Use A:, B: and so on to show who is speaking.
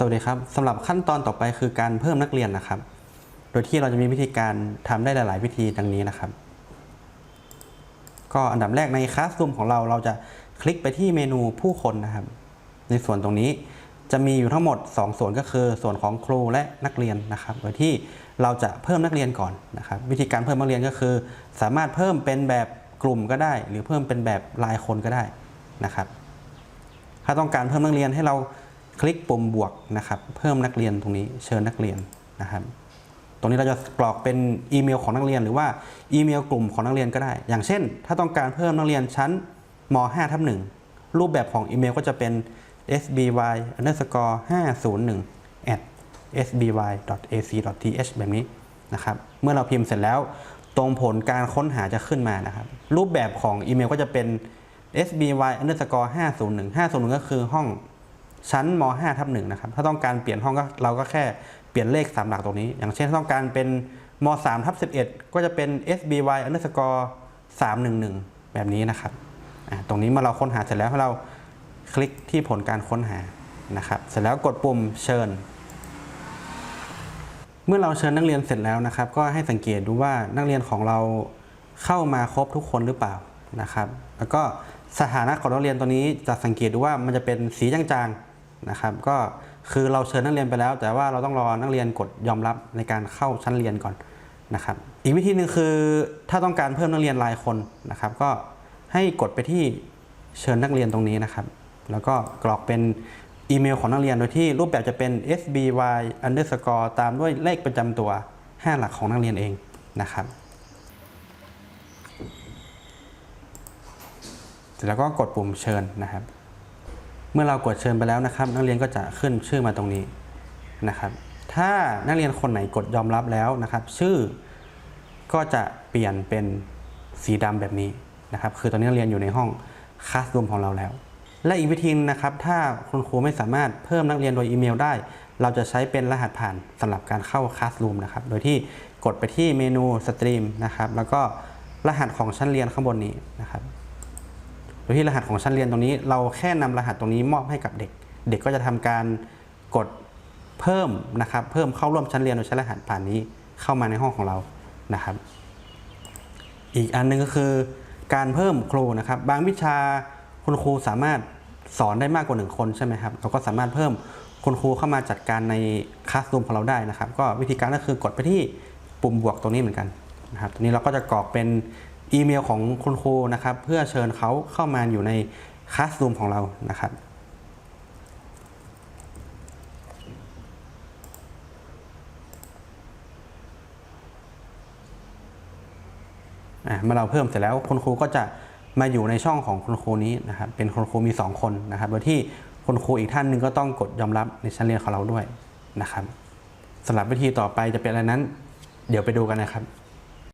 A: สวัสดีครับสำหรับขั้นตอนต่อไปคือการเพิ่มนักเรียนนะครับ โดยที่เราจะมีวิธีการทำได้หลาย ๆ วิธีดังนี้นะครับ ก็อันดับแรกในคลาสรูมของเราเราจะคลิกไปที่เมนูผู้คนนะครับ ในส่วนตรงนี้จะมีอยู่ทั้งหมด 2 ส่วนก็คือ ส่วนของครูและนักเรียนนะครับ โดยที่เราจะเพิ่มนักเรียนก่อนนะครับ วิธีการเพิ่มนักเรียนก็คือ สามารถเพิ่มเป็นแบบกลุ่มก็ได้ หรือเพิ่มเป็นแบบรายคนก็ได้นะครับ ถ้าต้องการเพิ่มนักเรียนให้เรา คลิกปุ่มบวกนะครับเพิ่มนักเรียนตรงนี้เชิญนักเรียนนะครับ ตรงนี้เราจะกรอกเป็นอีเมลของนักเรียน หรือว่าอีเมลกลุ่มของนักเรียนก็ได้ อย่างเช่น ถ้าต้องการเพิ่มนักเรียนชั้นม5ทับ1รูปแบบของอีเมลก็จะเป็น sby underscore 501 at sby.ac.th แบบนี้นะครับ เมื่อเราพิมพ์เสร็จแล้วตรงผลการค้นหาจะขึ้นมานะครับ รูปแบบของอีเมลก็จะเป็น sby underscore 501 501 ก็คือห้อง ชั้นม5ทับ1นะครับถ้าต้องการเปลี่ยนห้องก็เราก็แค่เปลี่ยนเลข3หลักตรงนี้ อย่างเช่นถ้าต้องการเป็นม3ทับ11 ก็จะเป็น sby underscore 311 แบบนี้นะครับตรงนี้เมื่อเราค้นหาเสร็จแล้วให้เราคลิกที่ผลการค้นหานะครับเสร็จแล้วกดปุ่มเชิญ เมื่อเราเชิญนักเรียนเสร็จแล้วนะครับ ก็ให้สังเกตดูว่านักเรียนของเราเข้ามาครบทุกคนหรือเปล่านะครับ แล้วก็สถานะของนักเรียนตัวนี้จะสังเกตดูว่ามันจะเป็นสีจางๆ นะครับก็คือเราเชิญนักเรียนไปแล้ว แต่ว่าเราต้องรอนักเรียนกดยอมรับในการเข้าชั้นเรียนก่อนนะครับ อีกวิธีหนึ่งคือถ้าต้องการเพิ่มนักเรียนรายคนนะครับ ก็ให้กดไปที่เชิญนักเรียนตรงนี้นะครับ แล้วก็กรอกเป็นอีเมลของนักเรียนโดยที่รูปแบบจะเป็น sby underscore ตามด้วยเลขประจำตัว 5 หลักของนักเรียนเองนะครับเสร็จแล้วก็กดปุ่มเชิญนะครับ เมื่อเรากดเชิญไปแล้วนะครับ นักเรียนก็จะขึ้นชื่อมาตรงนี้นะครับ ถ้านักเรียนคนไหนกดยอมรับแล้วนะครับ ชื่อก็จะเปลี่ยนเป็นสีดำแบบนี้นะครับ คือตอนนี้นักเรียนอยู่ในห้องคลาสรูมของเราแล้ว และอีกวิธีนึงนะครับ ถ้าคุณครูไม่สามารถเพิ่มนักเรียนโดยอีเมลได้ เราจะใช้เป็นรหัสผ่านสำหรับการเข้าคลาสรูมนะครับ โดยที่กดไปที่เมนูสตรีมนะครับ แล้วก็รหัสของชั้นเรียนข้างบนนี้นะครับ ดยที่รหัสของชั้นเรียนตรงนี้ เราแค่นำรหัสตรงนี้มอบให้กับเด็ก เด็กก็จะทำการกดเพิ่มนะครับ เพิ่มเข้าร่วมชั้นเรียนโดยใช้รหัสผ่านนี้เข้ามาในห้องของเรานะครับ อีกอันหนึงก็คือการเพิ่มครูนะครับ บางวิชาคุณครูสามารถสอนได้มากกว่าหนึ่งคนใช่ไหมครับเราก็สามารถเพิ่มคุณครูเข้ามาจัดการในคลาสรูมของเราได้นะครับ ก็วิธีการก็คือกดไปที่ปุ่มบวกตรงนี้เหมือนกันนะครับทีนี้เราก็จะกรอกเป็น อีเมลของคุณครูนะครับ เพื่อเชิญเขาเข้ามาอยู่ในคลาสรูมของเรานะครับเมื่อเราเพิ่มเสร็จแล้วคุณครูก็จะมาอยู่ในช่องของคุณครูนี้นะครับ เป็นคุณครูมี 2 คนนะครับโดยที่คุณครูอีกท่านหนึ่งก็ต้องกดยอมรับในชั้นเรียนของเราด้วยนะครับสำหรับวิธีต่อไปจะเป็นอะไรนั้น เดี๋ยวไปดูกันนะครับ